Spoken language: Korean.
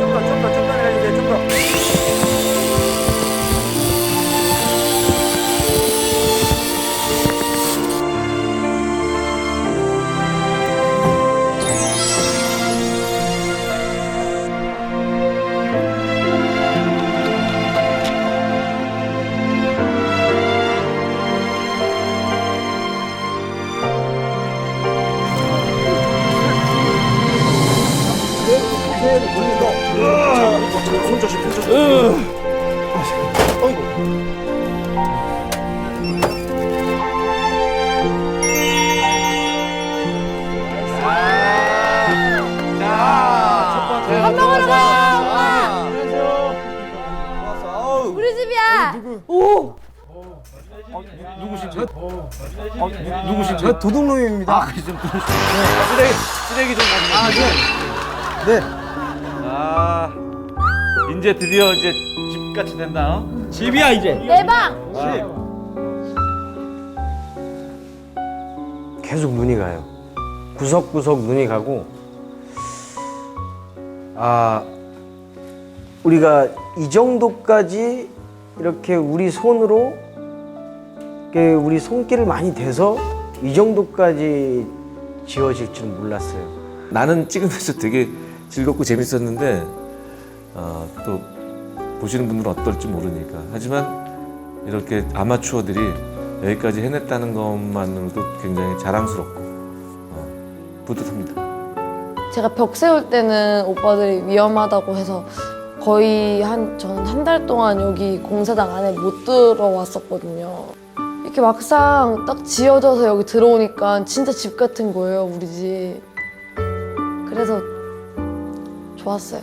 Chúc 손 조심, 손 조심. 밥 먹으러 가. 우리 집이야. 오. 누구신지? 어, 누구신지? 저 도둑놈입니다. 아, 좀 쓰레기, 쓰레기 좀 가지고. 네. 아, 이제 드디어 이제 집같이 된다. 어? 집이야 이제. 내 방. 계속 눈이 가요. 구석구석 눈이 가고 아 우리가 이 정도까지 이렇게 우리 손으로 이렇게 우리 손길을 많이 대서 이 정도까지 지어질 줄 몰랐어요. 나는 찍으면서 되게 즐겁고 재밌었는데 어, 또 보시는 분들은 어떨지 모르니까 하지만 이렇게 아마추어들이 여기까지 해냈다는 것만으로도 굉장히 자랑스럽고 어, 뿌듯합니다. 제가 벽 세울 때는 오빠들이 위험하다고 해서 거의 한 저는 한 달 동안 여기 공사장 안에 못 들어왔었거든요. 이렇게 막상 딱 지어져서 여기 들어오니까 진짜 집 같은 거예요, 우리 집. 그래서 좋았어요.